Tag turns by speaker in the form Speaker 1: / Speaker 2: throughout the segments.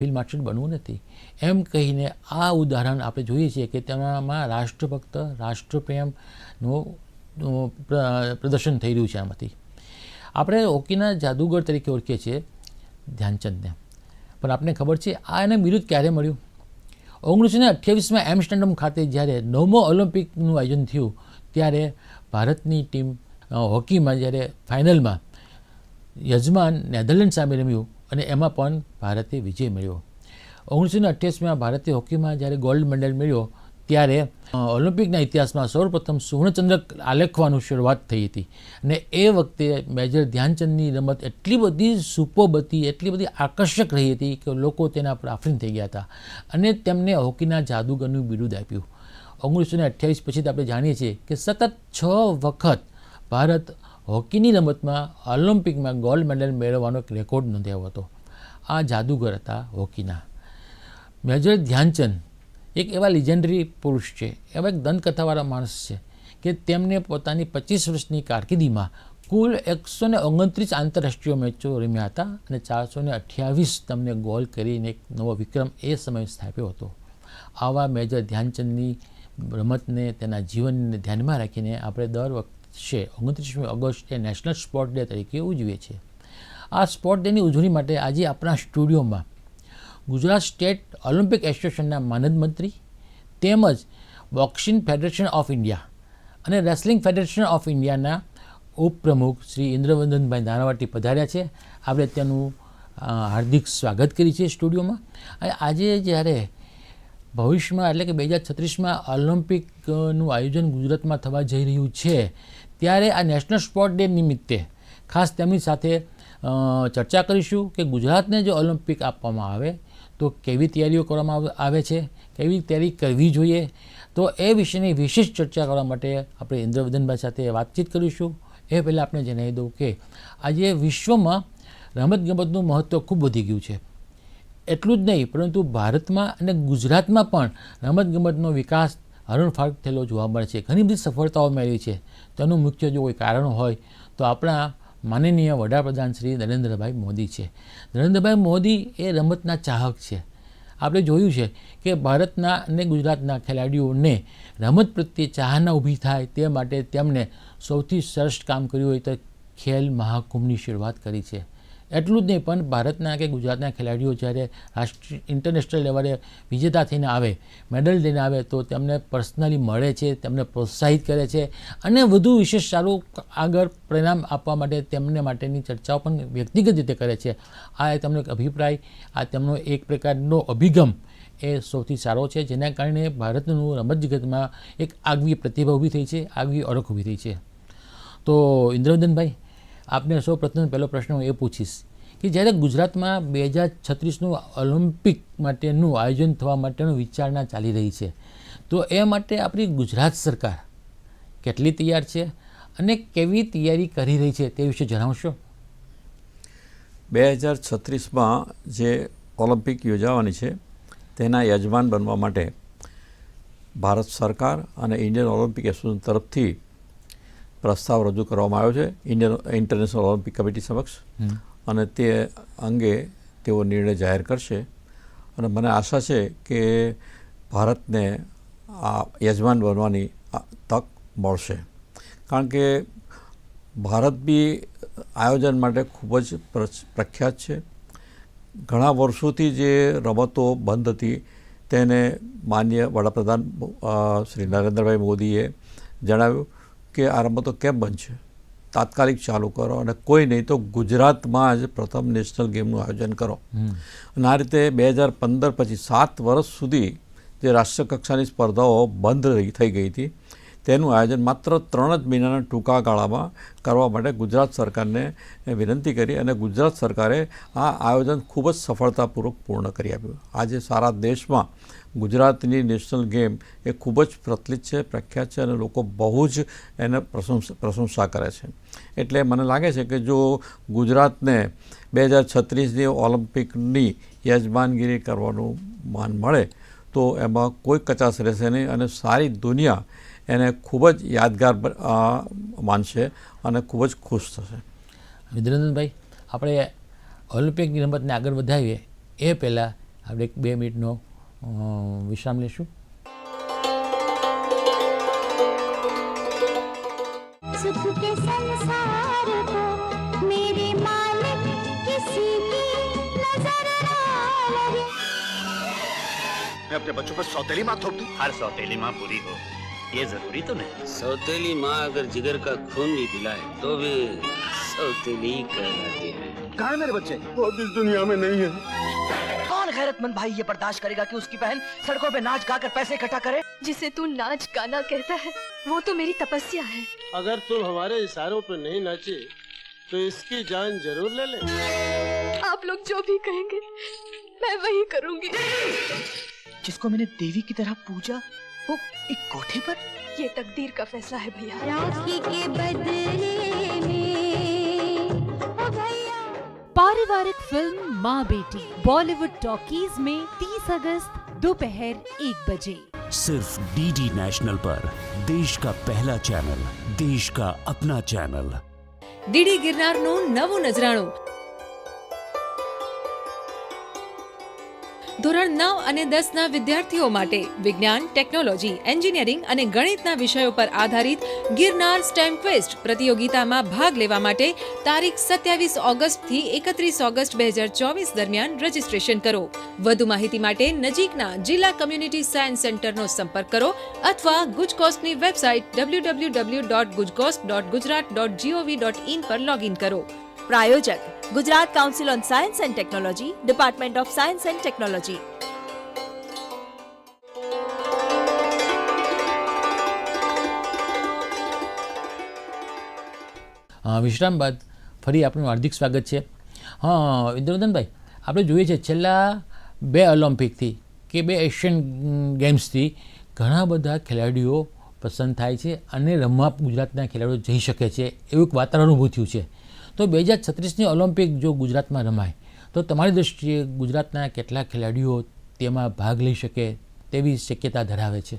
Speaker 1: Field marshal બનવું નથી. એમ કહીને આ ઉદાહરણ આપણે જોઈએ છીએ કે તેમાં રાષ્ટ્રભક્ત, રાષ્ટ્રપ્રેમનું પ્રદર્શન થઈ રહ્યું છે આમાંથી. આપણે હોકીના જાદુગર તરીકે ઓળખીએ છીએ ધ્યાનચંદને. પણ આપણને ખબર છે, આ એને બિરુદ ક્યારે મળ્યું? ઓગણીસો ને અઠ્યાવીસમાં એમસ્ટરડમ ખાતે જ્યારે નવમો ઓલિમ્પિકનું આયોજન થયું, ત્યારે ભારતની ટીમ હોકીમાં જ્યારે ફાઇનલમાં યજમાન નેધરલેન્ડ સામે રમ્યું અને એમાં પણ ભારતે વિજય મેળવ્યો. ઓગણીસો ને અઠ્યાસીમાં ભારતે હોકીમાં જ્યારે ગોલ્ડ મેડલ મેળવ્યો, ત્યારે ઓલિમ્પિકના ઇતિહાસમાં સૌપ્રથમ સુવર્ણચંદ્રક આલેખવાનું શરૂઆત થઈ હતી. અને એ વખતે મેજર ધ્યાનચંદની રમત એટલી બધી સુપોબ હતી એટલી બધી આકર્ષક રહી હતી કે લોકો તેના પર આફરીન થઈ ગયા હતા. અને તેમને હોકીના જાદુગરનું બિરુદ આપ્યું. ઓગણીસો ને અઠ્યાવીસ પછી આપણે જાણીએ છીએ કે સતત છ વખત ભારત હોકીની રમતમાં ઓલિમ્પિકમાં ગોલ્ડ મેડલ મેળવવાનો એક રેકોર્ડ નોંધાયો હતો. આ જાદુગર હતા હોકીના. મેજર ધ્યાનચંદ એક એવા લિજેન્ડરી પુરુષ છે. એવા એક દંતકથાવાળા માણસ છે કે તેમને પોતાની પચીસ વર્ષની કારકિર્દીમાં કુલ એકસો ને ઓગણત્રીસ આંતરરાષ્ટ્રીય મેચો રમ્યા હતા અને ચારસો ને અઠ્યાવીસ તમને ગોલ કરીને એક નવો વિક્રમ એ સમયે સ્થાપ્યો હતો. આવા મેજર ધ્યાનચંદની રમતને તેના જીવનને ધ્યાનમાં રાખીને આપણે દર વર્ષે ઓગણત્રીસમી ઓગસ્ટ એ નેશનલ સ્પોર્ટ ડે તરીકે ઉજવીએ છીએ. આ સ્પોર્ટ ડેની ઉજવણી માટે આજે આપણા સ્ટુડિયોમાં ગુજરાત સ્ટેટ ઓલિમ્પિક એસોસિએશનના માનદ મંત્રી તેમજ બોક્સિંગ ફેડરેશન ઓફ ઇન્ડિયા અને રેસલિંગ ફેડરેશન ઓફ ઇન્ડિયાના ઉપપ્રમુખ શ્રી ઇન્દ્રવંદનભાઈ નાણાવટી પધાર્યા છે. આપણે તેનું હાર્દિક સ્વાગત કરી છે સ્ટુડિયોમાં. અને આજે જ્યારે ભવિષ્યમાં એટલે કે બે હજાર છત્રીસમાં ઓલિમ્પિકનું આયોજન ગુજરાતમાં થવા જઈ રહ્યું છે ત્યારે આ નેશનલ સ્પોર્ટ ડે નિમિત્તે ખાસ તેમની સાથે ચર્ચા કરીશું કે ગુજરાતને જો ઓલિમ્પિક આપવામાં આવે, તો કેવી તૈયારીઓ કરવામાં આવે- છે, કેવી તૈયારી કરવી જોઈએ, તો એ વિશેની વિશેષ ચર્ચા કરવા માટે આપણે ઇન્દ્રવર્ધનભાઈ સાથે વાતચીત કરીશું. એ પહેલાં આપણે જણાવી દઉં કે આજે વિશ્વમાં રમતગમતનું મહત્ત્વ ખૂબ વધી ગયું છે. એટલું જ નહીં, પરંતુ ભારતમાં અને ગુજરાતમાં પણ રમતગમતનો વિકાસ હરણફાળ થયેલો જોવા મળે છે. ઘણી બધી સફળતાઓ મેળવી છે. તેનું મુખ્ય જો કોઈ કારણ હોય, તો આપણા માનનીય વડાપ્રધાન શ્રી નરેન્દ્રભાઈ મોદી છે. નરેન્દ્રભાઈ મોદી એ રમતના ચાહક છે. આપણે જોયું છે કે ભારતના અને ગુજરાતના ખેલાડીઓને રમત પ્રત્યે ચાહના ઊભી થાય તે માટે તેમણે સૌથી શ્રેષ્ઠ કામ કર્યું હોય તો ખેલ મહાકુંભની શરૂઆત કરી છે. એટલું જ નહીં, પણ ભારતના કે ગુજરાતના ખેલાડીઓ જ્યારે રાષ્ટ્રીય ઇન્ટરનેશનલ લેવલે વિજેતા થઈને આવે મેડલ લઈને આવે, તો તેમને પર્સનલી મળે છે, તેમને પ્રોત્સાહિત કરે છે અને વધુ વિશેષ સારું આગળ પરિણામ આપવા માટે તેમને માટેની ચર્ચાઓ પણ વ્યક્તિગત રીતે કરે છે. આ તેમનો એક અભિપ્રાય, આ તેમનો એક પ્રકારનો અભિગમ એ સૌથી સારો છે, જેના કારણે ભારતનું રમત જગતમાં એક આગવી પ્રતિભા ઊભી થઈ છે, આગવી ઓળખ ઊભી થઈ છે. તો ઇન્દ્રવર્ધનભાઈ આપને સૌ પ્રથમ પહેલો પ્રશ્ન હું એ પૂછીશ કે જ્યારે ગુજરાતમાં બે હજાર છત્રીસનું ઓલિમ્પિક માટેનું આયોજન થવા માટેનું વિચારણા ચાલી રહી છે, તો એ માટે આપણી ગુજરાત સરકાર કેટલી તૈયાર છે અને કેવી તૈયારી કરી રહી છે તે વિશે જણાવશો?
Speaker 2: બે હજાર છત્રીસમાં જે ઓલિમ્પિક યોજાવાની છે, તેના યજમાન બનવા માટે ભારત સરકાર અને ઇન્ડિયન ઓલિમ્પિક એસોસિએશન તરફથી પ્રસ્તાવ રજૂ કરવામાં આવ્યો છે ઇન્ડિયન ઇન્ટરનેશનલ ઓલિમ્પિક કમિટી સમક્ષ. અને તે અંગે તેઓ નિર્ણય જાહેર કરશે. અને મને આશા છે કે ભારતને આ યજમાન બનવાની તક મળશે. કારણ કે ભારત બી આયોજન માટે ખૂબ જ પ્રખ્યાત છે. ઘણા વર્ષોથી જે રમતો બંધ હતી તેને માન્ય વડાપ્રધાન શ્રી નરેન્દ્રભાઈ મોદીએ જણાવ્યું. કે આ રમતો કેમ છે? તાત્કાલિક ચાલુ કરો અને કોઈ નહીં તો ગુજરાતમાં જ પ્રથમ નેશનલ ગેમનું આયોજન કરો. અને આ રીતે બે હજાર પંદર પછી સાત વર્ષ સુધી જે રાષ્ટ્રકક્ષાની સ્પર્ધાઓ બંધ રહી થઈ ગઈ હતી તેનું આયોજન માત્ર ત્રણ જ મહિનાના ટૂંકા ગાળામાં કરવા માટે ગુજરાત સરકારને વિનંતી કરી અને ગુજરાત સરકારે આ આયોજન ખૂબ જ સફળતાપૂર્વક પૂર્ણ કરી આપ્યું. આજે સારા દેશમાં ગુજરાતની નેશનલ ગેમ એ ખૂબ જ પ્રચલિત છે, પ્રખ્યાત છે અને લોકો બહુ જ એને પ્રશંસા પ્રશંસા કરે છે. એટલે મને લાગે છે કે જો ગુજરાતને બે હજાર છત્રીસની ઓલિમ્પિકની યજમાનગીરી કરવાનું માન મળે, તો એમાં કોઈ કચાશ રહેશે નહીં અને સારી દુનિયા એને ખૂબ જ યાદગાર માનશે અને ખૂબ જ ખુશ થશે.
Speaker 1: વિદ્રેન્દ્રભાઈ આપણે ઓલિમ્પિકની રમતને આગળ વધાવીએ એ પહેલાં આપણે એક બે મિનિટનો વિશ્રામ લેશું
Speaker 3: सुख के संसार को मेरे मालिक किसी की नजर ना लगे
Speaker 4: मैं अपने बच्चों पर सौतेली माँ थोप दूं
Speaker 5: हर सौतेली माँ बुरी हो ये जरूरी तो नहीं
Speaker 6: सौतेली माँ अगर जिगर का खून भी पिलाए तो भी सौतेली ही कहलाती है
Speaker 4: कहा है मेरे बच्चे
Speaker 7: वो अब इस दुनिया में नहीं है
Speaker 8: कौन गैरतमंद भाई ये बर्दाश्त करेगा कि उसकी बहन सड़कों पे नाच गा कर पैसे इकट्ठा करे।
Speaker 9: जिसे तू नाच गाना कहता है वो तो मेरी तपस्या है।
Speaker 7: अगर तुम हमारे इशारों पर नहीं नाचे तो इसकी जान ज़रूर ले ले।
Speaker 9: आप लोग जो भी कहेंगे मैं वही करूँगी।
Speaker 8: जिसको मैंने देवी की तरह पूजा वो एक कोठे पर?
Speaker 9: ये तकदीर का फैसला है भैया।
Speaker 3: राखी के बदले
Speaker 10: पारिवारिक फिल्म माँ बेटी बॉलीवुड टॉकीज में 30 अगस्त दोपहर एक बजे
Speaker 11: सिर्फ डीडी नेशनल पर देश का पहला चैनल देश का अपना चैनल
Speaker 10: ડીડી ગિરનારનું નવું નજરાણું ધોરણ નવ અને દસના વિદ્યાર્થીઓ માટે વિજ્ઞાન, ટેકનોલોજી, એન્જિનિયરિંગ અને ગણિતના વિષયો પર આધારિત ગિરનાર સ્ટેમ ક્વેસ્ટ પ્રતિયોગિતામાં ભાગ લેવા માટે તારીખ સત્યાવીસ ઓગસ્ટથી એકત્રીસ ઓગસ્ટ બે હજાર ચોવીસ દરમિયાન રજીસ્ટ્રેશન કરો. વધુ માહિતી માટે નજીકના જિલ્લા કમ્યુનિટી સાયન્સ સેન્ટરનો સંપર્ક કરો અથવા ગુજકોસ્ટની website W W W dot ગુજકોસ્ટ dot Gujarat dot G O V dot in પર લોગ કરો.
Speaker 9: પ્રાયોજક Gujarat council on science and technology department of science and
Speaker 1: technology વિશ્રામ બાદ ફરી આપણું હાર્દિક સ્વાગત છે. હા ઇન્દ્રવર્ધનભાઈ આપણે જોઈએ છે, છેલ્લા બે ઓલિમ્પિકથી કે બે એશિયન ગેમ્સથી ઘણા બધા ખેલાડીઓ પસંદ થાય છે અને રમવા ગુજરાતના ખેલાડીઓ જઈ શકે છે. એવું એક વાતાવરણ ઊભું થયું છે. તો બે હજાર છત્રીસની ઓલિમ્પિક જો ગુજરાતમાં રમાય, તો તમારી દૃષ્ટિએ ગુજરાતના કેટલા ખેલાડીઓ તેમાં ભાગ લઈ શકે તેવી શક્યતા ધરાવે છે?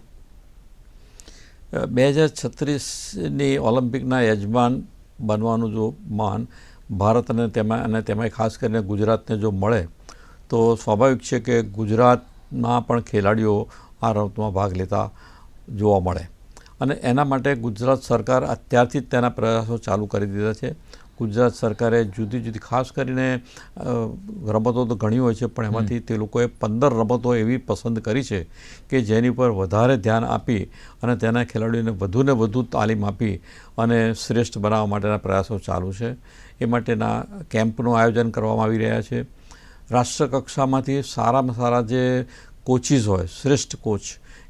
Speaker 2: બે હજાર છત્રીસની ઓલિમ્પિકના યજમાન બનવાનું જો માન ભારત અને તેમાં અને તેમાં ખાસ કરીને ગુજરાતને જો મળે, તો સ્વાભાવિક છે કે ગુજરાતના પણ ખેલાડીઓ આ રમતમાં ભાગ લેતા જોવા મળે. અને એના માટે ગુજરાત સરકાર અત્યારથી જ તેના પ્રયાસો ચાલુ કરી દીધા છે. ગુજરાત સરકારે જુદી જુદી ખાસ કરીને રમતો તો ઘણી હોય છે પણ એમાંથી તે લોકોએ પંદર રમતો એવી પસંદ કરી છે કે જેની પર વધારે ધ્યાન આપી અને તેના ખેલાડીઓને વધુને વધુ તાલીમ આપી અને શ્રેષ્ઠ બનાવવા માટેના પ્રયાસો ચાલુ છે. એ માટેના કેમ્પનું આયોજન કરવામાં આવી રહ્યા છે. રાષ્ટ્ર કક્ષામાંથી સારામાં સારા જે કોચિસ હોય શ્રેષ્ઠ કોચ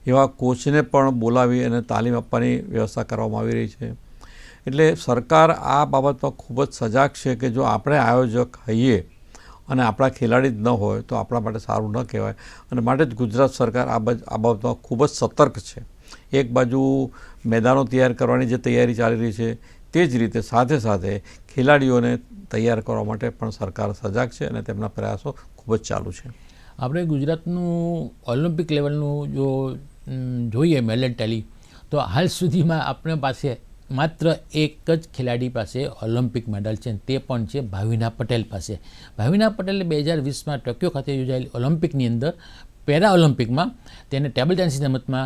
Speaker 2: એવા કોચને પણ બોલાવી અને તાલીમ આપવાની વ્યવસ્થા કરવામાં આવી રહી છે. એટલે સરકાર આ બાબતમાં ખૂબ જ સજાગ છે કે જો આપણે આયોજક હઈએ અને આપણા ખેલાડી જ ન હોય, તો આપણા માટે સારું ન કહેવાય. અને માટે જ ગુજરાત સરકાર આ આ બાબતમાં ખૂબ જ સતર્ક છે. એક બાજુ મેદાનો તૈયાર કરવાની જે તૈયારી ચાલી રહી છે, તે જ રીતે સાથે સાથે ખેલાડીઓને તૈયાર કરવા માટે પણ સરકાર સજાગ છે અને તેમના પ્રયાસો ખૂબ જ ચાલુ છે.
Speaker 1: આપણે ગુજરાતનું ઓલિમ્પિક લેવલનું જો જોઈએ મેડલ ટેલી, તો હાલ સુધીમાં આપણે પાસે માત્ર એક જ ખેલાડી પાસે ઓલિમ્પિક મેડલ છે તે પણ છે ભાવિના પટેલ પાસે. ભાવિના પટેલે બે હજાર વીસમાં ટોક્યો ખાતે યોજાયેલી ઓલિમ્પિકની અંદર પેરા ઓલિમ્પિકમાં તેને ટેબલ ટેનિસ રમતમાં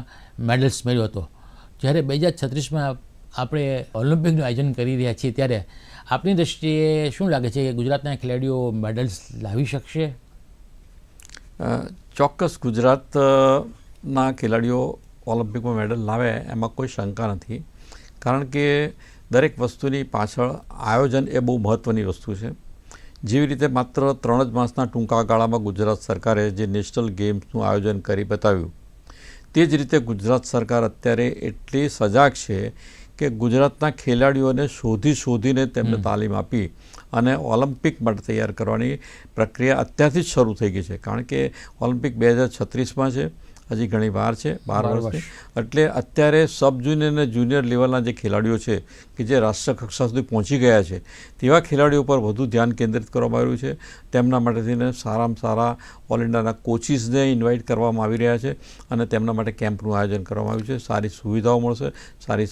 Speaker 1: મેડલ્સ મેળવ્યો હતો. જ્યારે બે હજાર છત્રીસમાં આપણે ઓલિમ્પિકનું આયોજન કરી રહ્યા છીએ, ત્યારે આપની દૃષ્ટિએ શું લાગે છે કે ગુજરાતના ખેલાડીઓ મેડલ્સ લાવી શકશે?
Speaker 2: ચોક્કસ ગુજરાતના ખેલાડીઓ ઓલિમ્પિકમાં મેડલ લાવે એમાં કોઈ શંકા નથી. કારણ કે દરેક વસ્તુની પાછળ આયોજન એ બહુ મહત્ત્વની વસ્તુ છે. જેવી રીતે માત્ર ત્રણ જ માસના ટૂંકા ગાળામાં ગુજરાત સરકારે જે નેશનલ ગેમ્સનું આયોજન કરી બતાવ્યું તે જ રીતે ગુજરાત સરકાર અત્યારે એટલી સજાગ છે કે ગુજરાતના ખેલાડીઓને શોધી શોધીને તેમને તાલીમ આપી અને ઓલિમ્પિક માટે તૈયાર કરવાની પ્રક્રિયા અત્યારથી જ શરૂ થઈ ગઈ છે. કારણ કે ઓલિમ્પિક બે હજાર છત્રીસમાં છે. હજી ઘણી વાર છે બાર વર્ષની. એટલે અત્યારે સબ જુનિયર અને જુનિયર લેવલના જે ખેલાડીઓ છે કે જે રાષ્ટ્ર કક્ષા સુધી પહોંચી ગયા છે તેવા ખેલાડીઓ પર વધુ ધ્યાન કેન્દ્રિત કરવામાં આવ્યું છે. તેમના માટે થઈને સારામાં સારા ઓલ ઇન્ડિયાના કોચિસને ઇન્વાઇટ કરવામાં આવી રહ્યા છે અને તેમના માટે કેમ્પનું આયોજન કરવામાં આવ્યું છે. સારી સુવિધાઓ મળશે સારી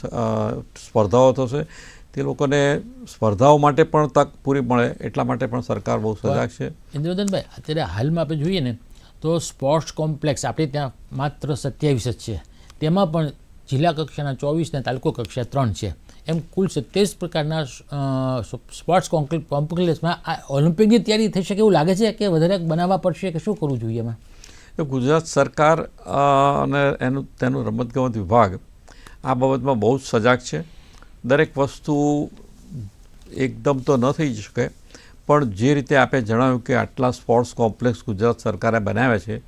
Speaker 2: સ્પર્ધાઓ થશે. તે લોકોને સ્પર્ધાઓ માટે પણ તક પૂરી મળે એટલા માટે પણ સરકાર બહુ સજાગ છે.
Speaker 1: ઇન્દ્રવર્ધનભાઈ અત્યારે હાલમાં આપણે જોઈએ ને તો સ્પોર્ટ્સ કોમ્પ્લેક્સ આપણે ત્યાં માત્ર સત્યાવીસ જ છે. તેમાં પણ જિલ્લા કક્ષાના ચોવીસ ને તાલુકો કક્ષા ત્રણ છે. એમ કુલ સત્યાવીસ પ્રકારના સ્પોર્ટ્સ કોમ્પ્લે- કોમ્પ્લેક્સમાં આ ઓલિમ્પિકની તૈયારી થઈ શકે એવું લાગે છે કે વધારે બનાવવા પડશે કે શું કરવું જોઈએ એમાં?
Speaker 2: તો ગુજરાત સરકાર અને એનું, તેનું રમતગમત વિભાગ આ બાબતમાં બહુ જ સજાગ છે. દરેક વસ્તુ એકદમ તો ન થઈ શકે. પણ જે રીતે આપે જણાવ્યું કે આટલા સ્પોર્ટ્સ કોમ્પ્લેક્સ ગુજરાત સરકારે બનાવ્યા છે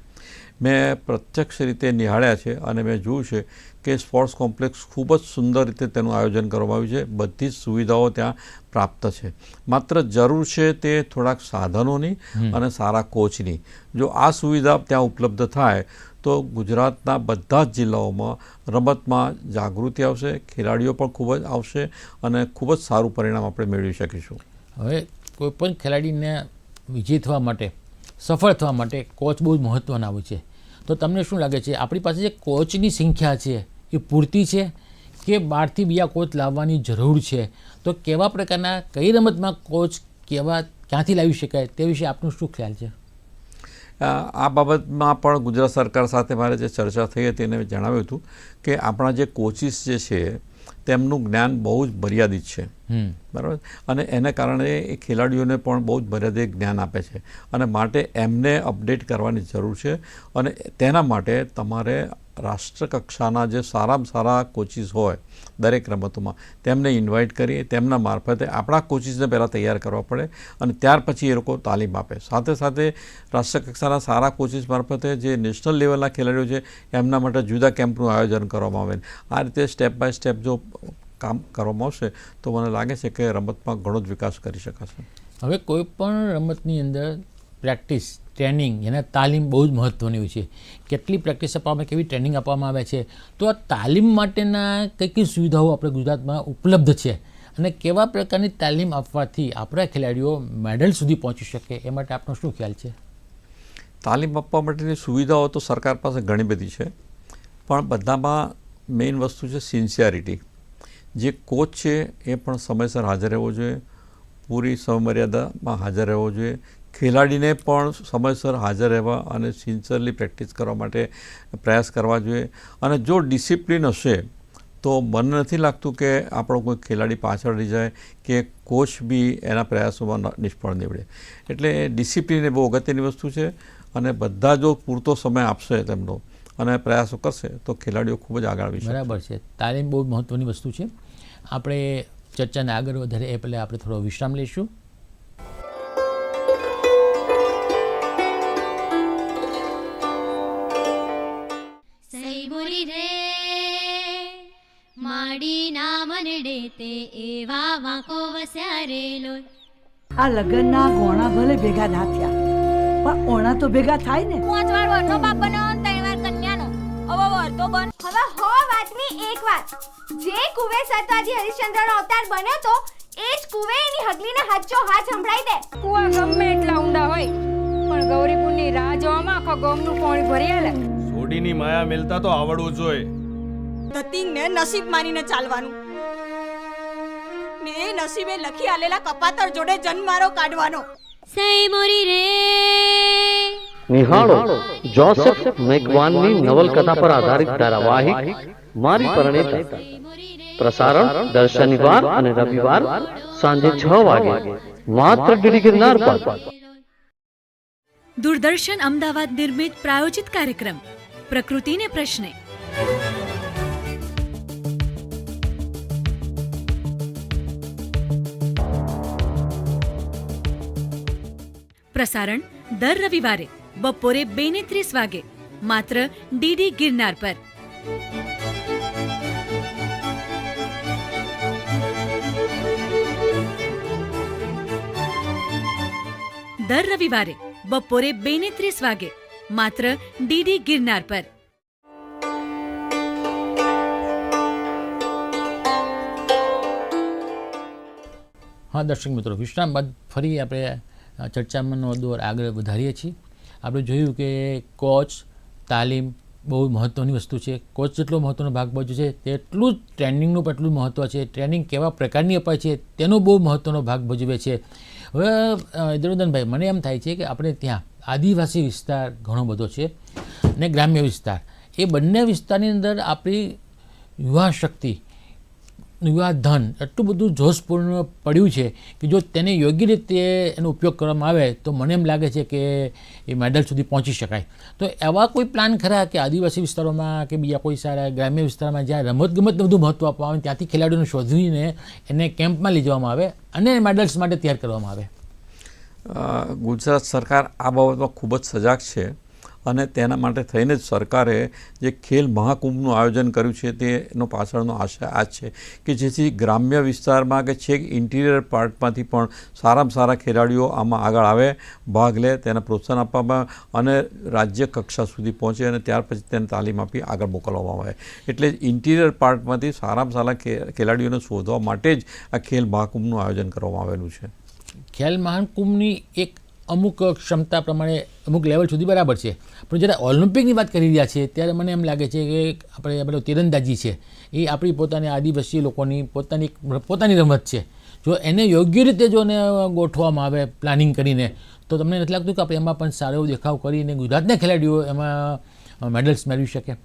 Speaker 2: મેં પ્રત્યક્ષ રીતે નિહાળ્યા છે અને મેં જોયું છે કે સ્પોર્ટ્સ કોમ્પ્લેક્સ ખૂબ જ સુંદર રીતે તેનું આયોજન કરવામાં આવ્યું છે. બધી જ સુવિધાઓ ત્યાં પ્રાપ્ત છે. માત્ર જરૂર છે તે થોડાક સાધનોની અને સારા કોચની જો આ સુવિધા ત્યાં ઉપલબ્ધ થાય તો ગુજરાતના બધા જ જિલ્લાઓમાં રમતમાં જાગૃતિ આવશે ખેલાડીઓ પણ ખૂબ જ આવશે અને ખૂબ જ સારું પરિણામ આપણે મેળવી શકીશું.
Speaker 1: હવે કોઈપણ ખેલાડીને વિજય થવા માટે, સફળ થવા માટે કોચ બહુ જ મહત્ત્વના હોય છે. તો તમને શું લાગે છે? આપણી પાસે જે કોચની સંખ્યા છે, એ પૂરતી છે કે બહારથી બીજા કોચ લાવવાની જરૂર છે? તો કેવા પ્રકારના, કઈ રમતમાં કોચ કેવા, ક્યાંથી લાવી શકાય તે વિશે આપનું શું ખ્યાલ છે?
Speaker 2: આ બાબતમાં પણ ગુજરાત સરકાર સાથે મારે જે ચર્ચા થઈ હતી એને જણાવ્યું હતું કે આપણા જે કોચિસ જે છે, તેમનું જ્ઞાન બહુ જ મર્યાદિત છે. બરાબર? અને એને કારણે એ ખેલાડીઓને પણ બહુ જ મર્યાદિત જ્ઞાન આપે છે. અને માટે એમને અપડેટ કરવાની જરૂર છે. અને તેના માટે તમારે રાષ્ટ્રકક્ષાના જે સારામાં સારા કોચિસ હોય દરેક રમતોમાં, તેમને ઇન્વાઇટ કરી, તેમના મારફતે આપણા કોચિસને પહેલાં તૈયાર કરવા પડે અને ત્યાર પછી એ લોકો તાલીમ આપે. સાથે સાથે રાષ્ટ્રકક્ષાના સારા કોચિસ મારફતે જે નેશનલ લેવલના ખેલાડીઓ છે, એમના માટે જુદા કેમ્પનું આયોજન કરવામાં આવે. આ રીતે સ્ટેપ બાય સ્ટેપ જો કામ કરવામાં આવશે તો મને લાગે છે કે રમતમાં ઘણો જ વિકાસ કરી શકાશે.
Speaker 1: હવે કોઈ પણ રમતની અંદર પ્રેક્ટિસ ટ્રેનિંગ એને તાલીમ બહુ જ મહત્ત્વની હોય છે. કેટલી પ્રેક્ટિસ આપવામાં કેવી ટ્રેનિંગ આપવામાં આવે છે. તો આ તાલીમ માટેના કઈ કઈ સુવિધાઓ આપણે ગુજરાતમાં ઉપલબ્ધ છે? અને કેવા પ્રકારની તાલીમ આપવાથી આપણા ખેલાડીઓ મેડલ સુધી પહોંચી શકે એ માટે આપનો શું ખ્યાલ છે?
Speaker 2: તાલીમ આપવા માટેની સુવિધાઓ તો સરકાર પાસે ઘણી બધી છે પણ બધામાં મેઇન વસ્તુ છે સિન્સિયરિટી જે કોચ છે એ પણ સમયસર હાજર રહેવો જોઈએ. પૂરી સમયમર્યાદામાં હાજર રહેવો જોઈએ. ખેલાડીને પણ સમયસર હાજર રહેવા અને સિન્સિયરલી પ્રેક્ટિસ કરવા માટે પ્રયાસ કરવા જોઈએ. અને જો ડિસિપ્લિન હશે, તો મને નથી લાગતું કે આપણો કોઈ ખેલાડી પાછળ રહી જાય, કે કોચ બી એના પ્રયાસોમાં નિષ્ફળ નીવડે. એટલે ડિસિપ્લિન એ બહુ અગત્યની વસ્તુ છે અને બધા જો પૂરતો સમય આપશે તેમનો અને પ્રયાસો કરશે, તો ખેલાડીઓ ખૂબ જ આગળ આવી
Speaker 1: બરાબર છે. તાલીમ બહુ મહત્ત્વની વસ્તુ છે. આપણે ચર્ચાને આગળ વધારે એ પહેલાં આપણે થોડો વિશ્રામ લઈશું.
Speaker 3: સહી બોલી ના મનડે તે એવા વાંકો વસ્યા રે
Speaker 8: આ લગ્નના ગોણા ભલે ભેગા ના થયા પણ ઓણા તો ભેગા થાય ને.
Speaker 3: પાંચ વાર વર્ષો બાપ બનાવો ત્રણ વાર કન્યાનો. હવે વર તો બન.
Speaker 12: હવે હો વાતની એક વાત. જે કુવે સતવાજી હરિશ્ચંદ્રનો અવતાર બન્યો તો એ જ કુવે એની હગલીને હાચો હાથ સંભળાઈ દે.
Speaker 13: કુવા ગમે એટલા ઊંડા હોય પણ ગૌરીપુરની રાહ જોવામાં આખા ગોમનું પાણી ભરી આલે
Speaker 7: સોડીની માયા મિલતા તો આવડવું જોઈએ
Speaker 8: તતિંગને નસીબ માનીને ચાલવાનું. ને નસીબે લખી આલેલા કપાતર જોડે જન્મારો કાઢવાનો.
Speaker 3: સહી મોરી રે.
Speaker 14: નિહાળો જોસેફ મેકવાનની નવલકથા પર આધારિત ધારાવાહિક મારી પરણેતા પ્રસારણ દર શનિવાર અને રવિવાર સાંજે છ વાગે. માત્ર ડીડી ગિરનાર પર
Speaker 9: દૂરદર્શન અમદાવાદ નિર્મિત પ્રાયોજિત કાર્યક્રમ. પ્રકૃતિને પ્રશ્ને. પ્રસારણ દર રવિવારે બપોરે બે ને ત્રીસ વાગે. માત્ર ડીડી ગિરનાર પર. દર રવિવારે બપોરે બે ને ત્રીસ વાગે માત્ર ડીડી ગિરનાર પર
Speaker 1: હા દર્શક મિત્રો વિશ્રામ બાદ ફરી આપણે ચર્ચામાંનો દોર આગળ વધારીએ છીએ આપણે જોયું કે કોચ તાલીમ બહુ મહત્ત્વની વસ્તુ છે. કોચ જેટલો મહત્ત્વનો ભાગ ભજવે છે તેટલું જ ટ્રેનિંગનું એટલું મહત્ત્વ છે. ટ્રેનિંગ કેવા પ્રકારની અપાય છે તેનો બહુ મહત્ત્વનો ભાગ ભજવે છે. હવે અ, મને એમ થાય છે કે આપણે ત્યાં આદિવાસી વિસ્તાર ઘણો બધો છે અને ગ્રામ્ય વિસ્તાર. એ બંને વિસ્તારની અંદર આપણી યુવા શક્તિ યુવા ધન એટલું બધું જોશપૂર્ણ પડ્યું છે કે જો તેને યોગ્ય રીતે એનો ઉપયોગ કરવામાં આવે તો મને એમ લાગે છે કે એ મેડલ સુધી પહોંચી શકાય. તો એવા કોઈ પ્લાન ખરા કે આદિવાસી વિસ્તારોમાં કે બીજા કોઈ સારા ગ્રામ્ય વિસ્તારમાં જ્યાં રમતગમતને વધુ મહત્ત્વ આપવામાં આવે ત્યાંથી ખેલાડીઓને શોધીને એને કેમ્પમાં લઈ જવામાં આવે અને મેડલ્સ માટે તૈયાર કરવામાં આવે?
Speaker 2: ગુજરાત સરકાર આ બાબતમાં ખૂબ જ સજાગ છે. અને તેના માટે થઈને જ સરકારે જે ખેલ મહાકુંભનું આયોજન કર્યું છે, તેનો પાછળનો આશય આ છે કે જેથી ગ્રામ્ય વિસ્તારમાં કે છેક ઇન્ટિરિયર પાર્ટમાંથી પણ સારામાં સારા ખેલાડીઓ આમાં આગળ આવે, ભાગ લે, તેને પ્રોત્સાહન આપવામાં અને રાજ્ય કક્ષા સુધી પહોંચે અને ત્યાર પછી તેને તાલીમ આપી આગળ મોકલવામાં આવે. એટલે ઇન્ટિરિયર પાર્ટમાંથી સારામાં સારા ખેલાડીઓને શોધવા માટે જ આ ખેલ મહાકુંભનું આયોજન કરવામાં આવેલું છે.
Speaker 1: ખેલ મહાકુંભની એક અમુક ક્ષમતા પ્રમાણે અમુક લેવલ સુધી બરાબર છે. પણ જ્યારે ઓલિમ્પિકની વાત કરી રહ્યા છીએ ત્યારે મને એમ લાગે છે કે આપણે આપણે તીરંદાજી છે, એ આપણી પોતાની આદિવાસી લોકોની પોતાની પોતાની રમત છે. જો એને યોગ્ય રીતે જો એને ગોઠવવામાં આવે પ્લાનિંગ કરીને, તો તમને નથી લાગતું કે આપણે એમાં પણ સારો એવો દેખાવ કરીને ગુજરાતના ખેલાડીઓ એમાં મેડલ્સ મેળવી શકે?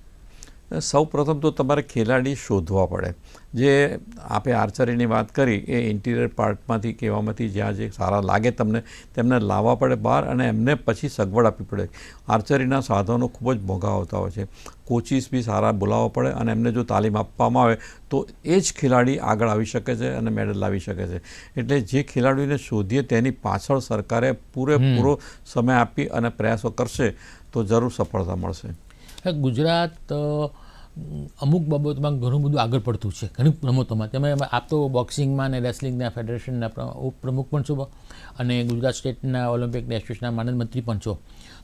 Speaker 2: સૌ પ્રથમ તો તમારે ખેલાડી શોધવા પડે. જે આપે આર્ચરીની વાત કરી એ ઇન્ટિરિયર પાર્ટમાંથી કહેવામાંથી જ્યાં જે સારા લાગે તમને તેમને લાવવા પડે બહાર અને એમને પછી સગવડ આપવી પડે. આર્ચરીના સાધનો ખૂબ જ મોંઘા હોતા હોય છે. કોચિસ બી સારા બોલાવવા પડે અને એમને જો તાલીમ આપવામાં આવે તો એ જ ખેલાડી આગળ આવી શકે છે અને મેડલ લાવી શકે છે. એટલે જે ખેલાડીને શોધીએ તેની પાછળ સરકારે પૂરેપૂરો સમય આપી અને પ્રયાસો કરશે તો જરૂર સફળતા મળશે.
Speaker 1: ગુજરાત અમુક બાબતમાં ઘણું બધું આગળ પડતું છે, ઘણી રમતોમાં. તેમાં આપ તો બોક્સિંગમાં અને રેસલિંગના ફેડરેશનના પ્ર- ઉપપ્રમુખ પણ છો અને ગુજરાત સ્ટેટના ઓલિમ્પિક એસોસિએશનના માનદ મંત્રી પણ છો.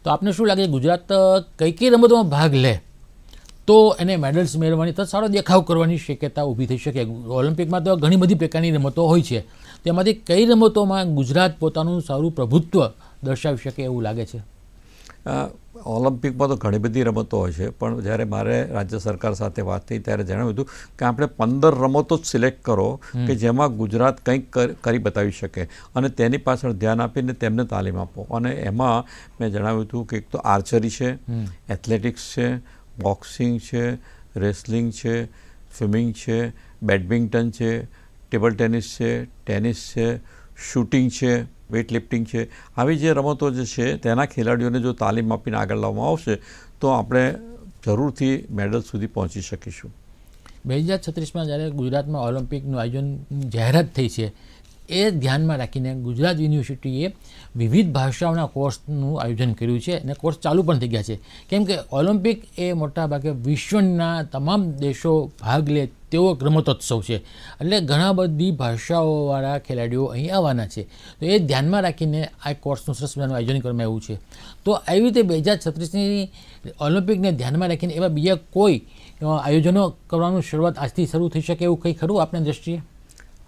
Speaker 1: તો આપને શું લાગે, ગુજરાત કઈ કઈ રમતોમાં ભાગ લે? તો એને મેડલ્સ મેળવવાની, તો સારો દેખાવ કરવાની શક્યતા ઊભી થઈ શકે. ઓલિમ્પિકમાં તો ઘણી બધી પ્રકારની રમતો હોય છે. તેમાંથી કઈ રમતોમાં ગુજરાત પોતાનું સારું પ્રભુત્વ દર્શાવી શકે એવું લાગે છે?
Speaker 2: ઓલિમ્પિકમાં તો ઘણી બધી રમતો હોય છે પણ જ્યારે મારે રાજ્ય સરકાર સાથે વાત થઈ ત્યારે જણાવ્યું હતું કે આપણે પંદર રમતો જ સિલેક્ટ કરો કે જેમાં ગુજરાત કંઈક કરી બતાવી શકે અને તેની પાછળ ધ્યાન આપીને તેમને તાલીમ આપો. અને એમાં મેં જણાવ્યું હતું કે એક તો આર્ચરી છે એથ્લેટિક્સ છે બોક્સિંગ છે રેસલિંગ છે સ્વિમિંગ છે બેડમિન્ટન છે ટેબલ ટેનિસ છે ટેનિસ છે શૂટિંગ છે વેઇટ લિફ્ટિંગ છે. આવી જે રમતો જે છે, તેના ખેલાડીઓને જો તાલીમ આપીને આગળ લાવવામાં આવશે, તો આપણે જરૂરથી મેડલ સુધી પહોંચી શકીશું.
Speaker 1: બે હજાર છત્રીસમાં જ્યારે ગુજરાતમાં ઓલિમ્પિકનું આયોજન જાહેરાત થઈ છે, એ ધ્યાનમાં રાખીને ગુજરાત યુનિવર્સિટીએ વિવિધ ભાષાઓના કોર્સનું આયોજન કર્યું છે અને કોર્સ ચાલુ પણ થઈ ગયા છે. કેમ કે ઓલિમ્પિક એ મોટાભાગે વિશ્વના તમામ દેશો ભાગ લે એક રમતોત્સવ છે. એટલે ઘણા બધી ભાષાઓવાળા ખેલાડીઓ અહીં આવવાના છે. તો એ ધ્યાનમાં રાખીને આ કોર્સનું સરસ મજાનું આયોજન કરવામાં આવ્યું છે. તો આવી રીતે બે હજાર છત્રીસની ઓલિમ્પિકને ધ્યાનમાં રાખીને એવા બીજા કોઈ આયોજનો કરવાનું શરૂઆત આજથી શરૂ થઈ શકે એવું કંઈ ખરું આપણી દ્રષ્ટિએ?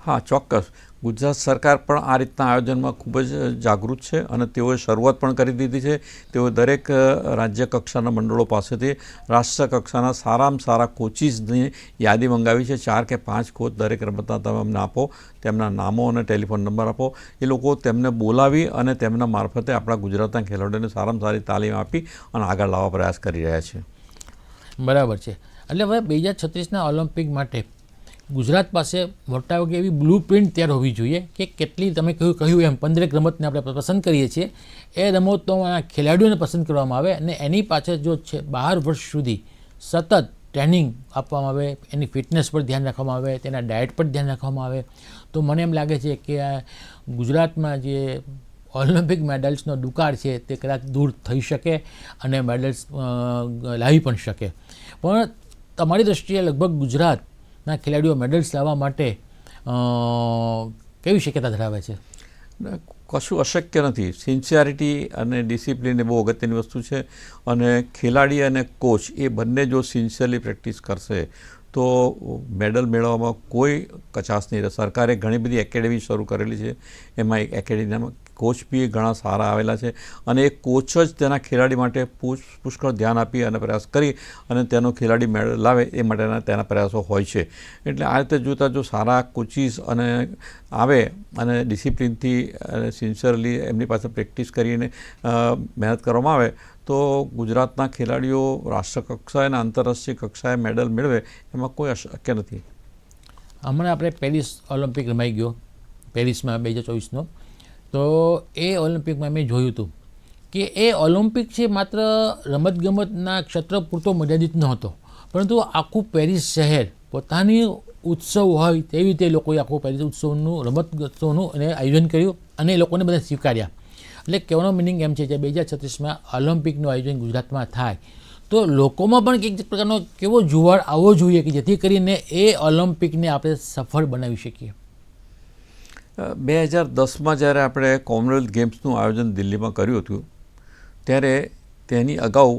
Speaker 2: હા, ચોક્કસ. ગુજરાત સરકાર પણ આ રીતના આયોજનમાં ખૂબ જ જાગૃત છે અને તેઓએ શરૂઆત પણ કરી દીધી છે. તેઓ દરેક રાજ્ય કક્ષાના મંડળો પાસેથી રાષ્ટ્ર કક્ષાના સારામાં સારા કોચિસની યાદી મંગાવી છે. ચાર કે પાંચ કોચ દરેક રમતના તમે અમને આપો, તેમના નામો અને ટેલિફોન નંબર આપો. એ લોકો તેમને બોલાવી અને તેમના મારફતે આપણા ગુજરાતના ખેલાડીઓને સારામાં સારી તાલીમ આપી અને આગળ લાવવા પ્રયાસ કરી રહ્યા છે.
Speaker 1: બરાબર છે. એટલે હવે બે હજાર છત્રીસના ઓલિમ્પિક માટે ગુજરાત પાસે મોટા ભાગે એવી બ્લુ પ્રિન્ટ તૈયાર હોવી જોઈએ કે કેટલી તમે કહ્યું કહ્યું એમ પંદરેક રમતને આપણે પસંદ કરીએ છીએ. એ રમતોમાં ખેલાડીઓને પસંદ કરવામાં આવે અને એની પાછળ જો છે બાર વર્ષ સુધી સતત ટ્રેનિંગ આપવામાં આવે, એની ફિટનેસ પર ધ્યાન રાખવામાં આવે, તેના ડાયટ પર ધ્યાન રાખવામાં આવે, તો મને એમ લાગે છે કે આ ગુજરાતમાં જે ઓલિમ્પિક મેડલ્સનો દુકાળ છે તે કદાચ દૂર થઈ શકે અને મેડલ્સ લાવી પણ શકે. પણ તમારી દૃષ્ટિએ લગભગ ગુજરાતના ખેલાડીઓ મેડલ્સ લાવવા માટે કેવી શક્યતા ધરાવે છે?
Speaker 2: કશું અશક્ય નથી. સિન્સિયરિટી અને ડિસિપ્લિન એ બહુ અગત્યની વસ્તુ છે અને ખેલાડી અને કોચ એ બંને જો સિન્સિયરલી પ્રેક્ટિસ કરશે તો મેડલ મેળવવામાં કોઈ કચાશ નહીં સરકારે ઘણી બધી એકેડમી શરૂ કરેલી છે. એમાં એક એકેડેમીમાં કોચ બી ઘણા સારા આવેલા છે અને એ કોચ જ તેના ખેલાડી માટે પૂછ, પુષ્કળ ધ્યાન આપી અને પ્રયાસ કરી અને તેનો ખેલાડી મેડલ લાવે એ માટેના તેના પ્રયાસો હોય છે. એટલે આ રીતે જોતાં જો સારા કોચિસ અને આવે અને ડિસિપ્લિનથી અને સિન્સિયરલી એમની પાસે પ્રેક્ટિસ કરીને મહેનત કરવામાં આવે તો ગુજરાતના ખેલાડીઓ રાષ્ટ્ર કક્ષાએ અને આંતરરાષ્ટ્રીય કક્ષાએ મેડલ મેળવે, એમાં કોઈ અશક્ય નથી.
Speaker 1: હમણાં આપણે પેરિસ ઓલિમ્પિક રમાઈ ગયો, પેરિસમાં બે હજાર ચોવીસનો. તો એ ઓલિમ્પિકમાં મેં જોયું હતું કે એ ઓલિમ્પિક છે માત્ર રમતગમતના ક્ષેત્ર પૂરતો મર્યાદિત નહોતો. પરંતુ આખું પેરિસ શહેર પોતાની ઉત્સવ હોય તેવી રીતે લોકોએ આખું પેરિસ ઉત્સવનું, રમત ઉત્સવનું એને આયોજન કર્યું અને એ લોકોને બધા સ્વીકાર્યા. એટલે કહેવાનો મિનિંગ એમ છે કે બે હજાર છત્રીસમાં ઓલિમ્પિકનું આયોજન ગુજરાતમાં થાય. તો લોકોમાં પણ કંઈક પ્રકારનો કેવો જુવાળ આવવો જોઈએ કે જેથી કરીને એ ઓલિમ્પિકને આપણે સફળ બનાવી શકીએ?
Speaker 2: બે હજાર દસમાં જ્યારે આપણે કોમનવેલ્થ ગેમ્સનું આયોજન દિલ્હીમાં કર્યું હતું ત્યારે તેની અગાઉ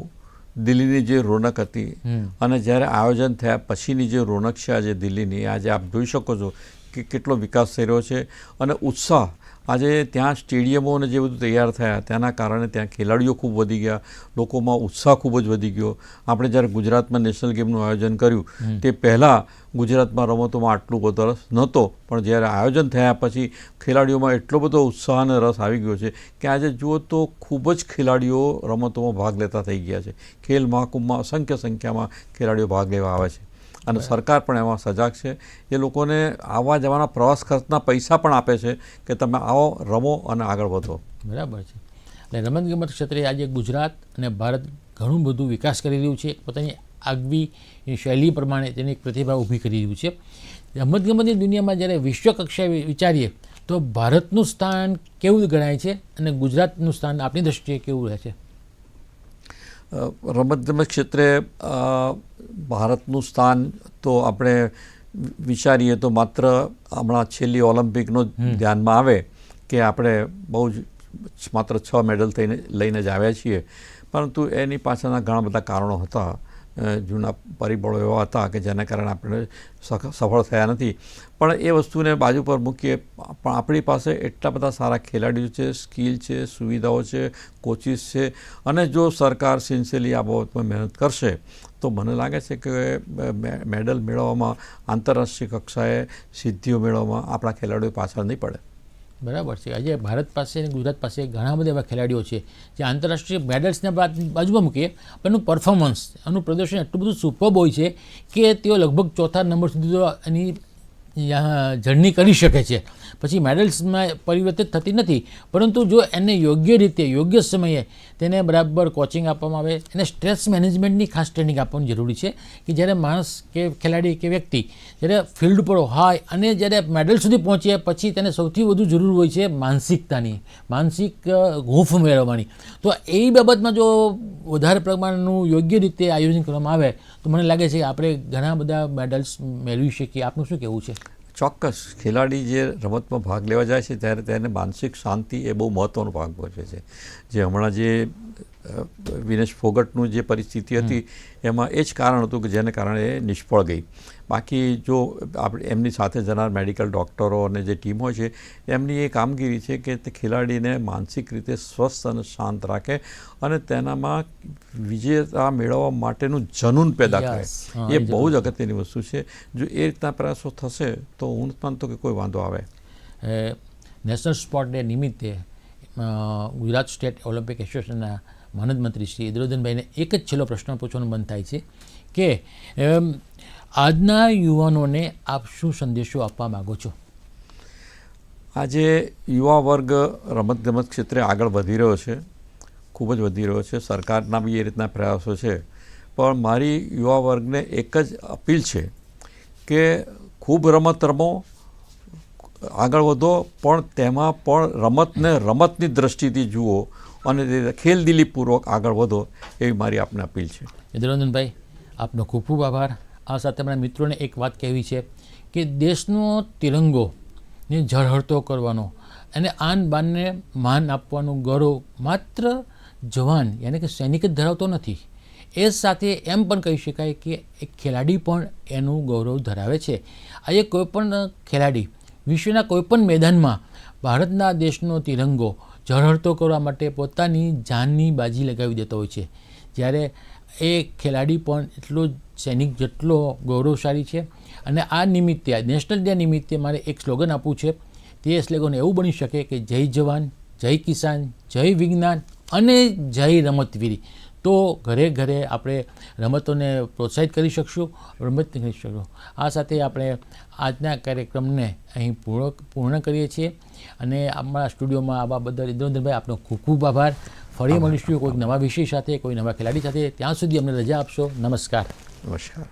Speaker 2: દિલ્હીની જે રોનક હતી અને જ્યારે આયોજન થયા પછીની જે રોનક છે આજે દિલ્હીની આજે આપ જોઈ શકો છો કે કેટલો વિકાસ થઈ રહ્યો છે અને ઉત્સાહ આજે ત્યાં સ્ટેડિયમો અને જે બધું તૈયાર થયા તેના કારણે ત્યાં ખેલાડીઓ ખૂબ વધી ગયા લોકોમાં ઉત્સાહ ખૂબ જ વધી ગયો. આપણે જ્યારે ગુજરાતમાં નેશનલ ગેમનું આયોજન કર્યું તે પહેલાં ગુજરાતમાં રમતોમાં આટલું બધો રસ નહોતો પણ જ્યારે આયોજન થયા પછી ખેલાડીઓમાં એટલો બધો ઉત્સાહ અને રસ આવી ગયો છે કે આજે જુઓ તો ખૂબ જ ખેલાડીઓ રમતોમાં ભાગ લેતા થઈ ગયા છે. ખેલ મહાકુંભમાં અસંખ્ય સંખ્યામાં ખેલાડીઓ ભાગ લેવા આવે છે. અને સરકાર પણ એમાં સજાગ છે. એ લોકોને આવવા જવાના પ્રવાસ ખર્ચના પૈસા પણ આપે છે કે તમે આવો, રમો અને આગળ વધો.
Speaker 1: બરાબર છે. એટલે રમતગમત ક્ષેત્રે આજે ગુજરાત અને ભારત ઘણું બધું વિકાસ કરી રહ્યું છે. પોતાની આગવી શૈલી પ્રમાણે તેની એક પ્રતિભા ઊભી કરી રહ્યું છે. રમતગમતની દુનિયામાં જ્યારે વિશ્વ કક્ષાએ વિચારીએ તો ભારતનું સ્થાન કેવું ગણાય છે અને ગુજરાતનું સ્થાન આપણી દૃષ્ટિએ કેવું રહે છે?
Speaker 2: રમતગમત ક્ષેત્રે ભારતનું સ્થાન તો આપણે વિચારીએ તો માત્ર હમણાં છેલ્લી ઓલિમ્પિકનો જ ધ્યાનમાં આવે કે આપણે બહુ જ માત્ર છ મેડલ થઈને લઈને જ આવ્યા છીએ. પરંતુ એની પાછળના ઘણા બધા કારણો હતા. જૂના પરિબળો એવા હતા કે જેના કારણે આપણે સફળ થયા નથી. પણ એ વસ્તુને બાજુ પર મૂકીએ, પણ આપણી પાસે એટલા બધા સારા ખેલાડીઓ છે, સ્કિલ છે, સુવિધાઓ છે, કોચિસ છે, અને જો સરકાર સિન્સિયરલી આ બાબતમાં મહેનત કરશે, તો મને લાગે છે કે મેડલ મેળવવામાં આંતરરાષ્ટ્રીય કક્ષાએ સિદ્ધિઓ મેળવવામાં આપણા ખેલાડીઓ પાછળ નહીં પડે.
Speaker 1: બરાબર છે. આજે ભારત પાસે અને ગુજરાત પાસે ઘણા બધા એવા ખેલાડીઓ છે જે આંતરરાષ્ટ્રીય મેડલ્સને બાજુમાં મૂકીએ પણ એનું પરફોર્મન્સ એનું પ્રદર્શન એટલું બધું સુપર્બ હોય છે કે તેઓ લગભગ ચોથા નંબર સુધી તો એની જર્ની કરી શકે છે. પછી મેડલ્સમાં પરિવર્તિત થતી નથી. પરંતુ જો એને યોગ્ય રીતે, યોગ્ય સમયે તેને બરાબર કોચિંગ આપવામાં આવે, એને સ્ટ્રેસ મેનેજમેન્ટની ખાસ ટ્રેનિંગ આપવાની જરૂરી છે કે જ્યારે માણસ કે ખેલાડી કે વ્યક્તિ જ્યારે ફિલ્ડ પર હોય અને જ્યારે મેડલ સુધી પહોંચે, પછી તેને સૌથી વધુ જરૂર હોય છે માનસિકતાની, માનસિક હૂંફ મેળવવાની. તો એ બાબતમાં જો વધારે પ્રમાણનું યોગ્ય રીતે આયોજન કરવામાં આવે, તો મને લાગે છે કે આપણે ઘણા બધા મેડલ્સ મેળવી શકીએ. આપનું શું કહેવું છે?
Speaker 2: ચોક્કસ ખેલાડી જે રમતમાં ભાગ લેવા જાય છે ત્યારે તેને માનસિક શાંતિ એ બહુ મહત્ત્વનો ભાગ ભજવે છે. જે હમણાં જે વિનેશ ફોગટનું જે પરિસ્થિતિ હતી એમાં એ જ કારણ હતું કે જેને કારણે એ નિષ્ફળ ગઈ. બાકી જો આપણે એમની સાથે જનાર મેડિકલ ડૉક્ટરો અને જે ટીમ હોય છે એમની એ કામગીરી છે કે તે ખેલાડીને માનસિક રીતે સ્વસ્થ અને શાંત રાખે અને તેનામાં વિજેતા મેળવવા માટેનું જનૂન પેદા કરે. એ બહુ જ અગત્યની વસ્તુ છે. જો એ રીતના પ્રયાસો થશે તો હું માનતો કે કોઈ વાંધો આવે.
Speaker 1: નેશનલ સ્પોર્ટ ડે નિમિત્તે ગુજરાત સ્ટેટ ઓલિમ્પિક એસોસિએશનના માનદ મંત્રી શ્રી ઇદ્રોધનભાઈને એક જ છેલ્લો પ્રશ્ન પૂછવાનું મન થાય છે કે આજના યુવાનોને આપ શું સંદેશો આપવા માગો છો?
Speaker 2: આજે યુવા વર્ગ રમતગમત ક્ષેત્રે આગળ વધી રહ્યો છે. ખૂબ જ વધી રહ્યો છે. સરકારના બી એ રીતના પ્રયાસો છે. પણ મારી યુવા વર્ગને એક જ અપીલ છે કે ખૂબ રમત રમો આગળ વધો પણ તેમાં પણ રમતને રમતની દ્રષ્ટિથી જુઓ અને તે ખેલદિલીપૂર્વક આગળ વધો એવી મારી આપને અપીલ છે.
Speaker 1: ઇદ્રોધનભાઈ આપનો ખૂબ ખૂબ આભાર. આ સાથે મારા મિત્રોને એક વાત કહેવી છે કે દેશનો તિરંગો ને ઝળહળતો કરવાનો અને આન બાનને માન આપવાનું ગૌરવ માત્ર જવાન યાની કે સૈનિક જ ધરાવતો નથી. એ સાથે એમ પણ કહી શકાય કે એક ખેલાડી પણ એનું ગૌરવ ધરાવે છે. આજે કોઈપણ ખેલાડી વિશ્વના કોઈપણ મેદાનમાં ભારતના દેશનો તિરંગો ઝળહળતો કરવા માટે પોતાની જાનની બાજી લગાવી દેતો હોય છે. જ્યારે એ ખેલાડી પણ એટલો જ સૈનિક જેટલો ગૌરવશાળી છે. અને આ નિમિત્તે આ નેશનલ ડે નિમિત્તે મારે એક સ્લોગન આપવું છે. તે સ્લોગન એવું બની શકે કે જય જવાન જય કિસાન જય વિજ્ઞાન અને જય રમતવીરી. તો ઘરે ઘરે આપણે રમતોને પ્રોત્સાહિત કરી શકશું રમત કરી શકશું. આ સાથે આપણે આજના કાર્યક્રમને અહીં પૂર્ણ પૂર્ણ કરીએ છીએ. અને અમારા સ્ટુડિયોમાં આવવા બદલ ઇન્દ્રનંદનભાઈ આપનો ખૂબ ખૂબ આભાર. ફરી મળીશું કોઈક નવા વિષય સાથે કોઈ નવા ખેલાડી સાથે. ત્યાં સુધી અમને રજા આપશો. નમસ્કાર.
Speaker 2: નમસ્કાર